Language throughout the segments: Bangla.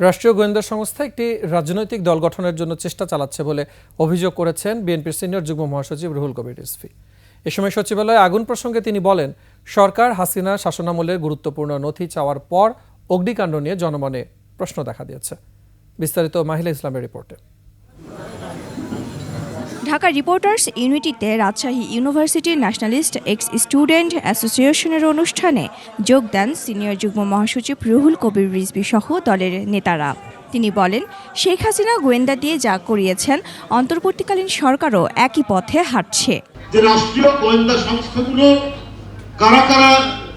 রাষ্ট্রীয় গোয়েন্দা সংস্থা একটি রাজনৈতিক দল গঠনের জন্য চেষ্টা চালাচ্ছে বলে অভিযোগ করেছেন বিএনপির সিনিয়র যুগ্ম মহাসচিব রুহুল কবির ইসফি এ সময় সচিবালয়ে আগুন প্রসঙ্গে তিনি বলেন, সরকার হাসিনা শাসনামলের গুরুত্বপূর্ণ নথি চাওয়ার পর অগ্নিকাণ্ড নিয়ে জনমনে প্রশ্ন দেখা দিয়েছে। বিস্তারিত মাহিলা ইসলামের রিপোর্টে। ঢাকা রিপোর্টার্স ইউনিটিতে রাজশাহী ইউনিভার্সিটির ন্যাশনালিস্ট এক্স স্টুডেন্ট অ্যাসোসিয়েশনের অনুষ্ঠানে যোগ দেন সিনিয়র যুগ্ম মহাসচিব রুহুল কবির রিজবি সহ দলের নেতারা। তিনি বলেন, শেখ হাসিনা গোয়েন্দা দিয়ে যা করিয়েছেন, অন্তর্বর্তীকালীন সরকারও একই পথে হাঁটছে। যে রাষ্ট্রীয় গোয়েন্দা সংস্থাগুলো কারা কারা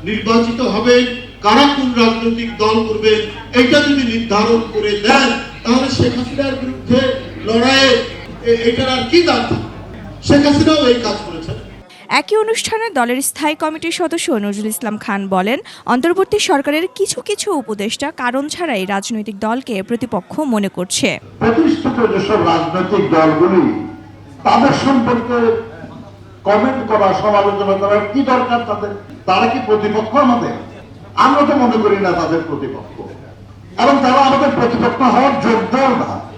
নির্বাচিত হবে, কারা কোন রাজনৈতিক দল করবে, এটা যদি নির্ধারণ করে দেন, তাহলে শেখ হাসিনার বিরুদ্ধে লড়াইয়ে এটার আর কি দাম? শেখ হাসিনাও এই কাজ করেছেন। একই অনুষ্ঠানে দলের স্থায়ী কমিটির সদস্য নজরুল ইসলাম খান বলেন অন্তর্বর্তী সরকারের কিছু কিছু উপদেষ্টা কারণ ছাড়াই রাজনৈতিক দলকে প্রতিপক্ষ মনে করছে। প্রতিষ্ঠিত যেসব রাজনৈতিক দলগুলি তাদের সম্পর্কে কমেন্ট করা সমালোচনা করা কি দরকার তাদের? তারা কি প্রতিপক্ষ আমাদের? আমরা তো মনে করি না তাদের প্রতিপক্ষ। এবং তারা আমাদের প্রতিপক্ষ হওয়ার যোগ্যও না।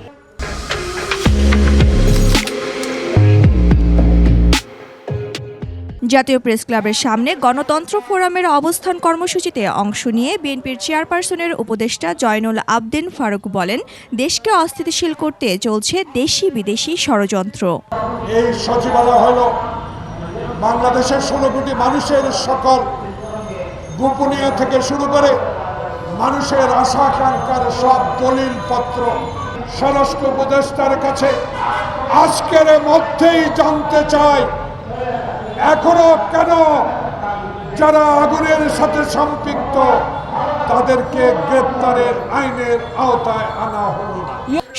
জাতীয় প্রেস ক্লাবের সামনে গণতন্ত্র ফোরামের অবস্থান কর্মসূচিতে অংশ নিয়ে বিএনপির চেয়ারপারসনের উপদেষ্টা জয়নুল আবদিন ফারুক বলেন, দেশকে অস্থিতিশীল করতে চলছে দেশি বিদেশি ষড়যন্ত্র। এই সচিবালয় হল বাংলাদেশের ষোলো কোটি মানুষের সকল গোপনীয় থেকে শুরু করে মানুষের আশা আকাঙ্ক্ষার সব দলিল পত্র। স্বরাষ্ট্র উপদেষ্টার কাছে আজকের মধ্যেই জানতে চাই এখনও কেন যারা আগুনের সাথে সম্পৃক্ত তাদেরকে গ্রেপ্তারের আইনের আওতায় আনা হলো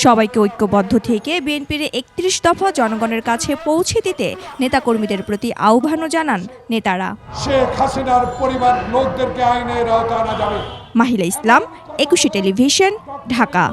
সবাইকে ঐক্যবদ্ধ থেকে বিএনপির একত্রিশ দফা জনগণের কাছে পৌঁছে দিতে নেতাকর্মীদের প্রতি আহ্বানও জানান নেতারা। শেখ হাসিনার পরিবার লোকদেরকে আইনের আওতায় আনা যাবে। মাহিলা ইসলাম একুশে টেলিভিশন ঢাকা।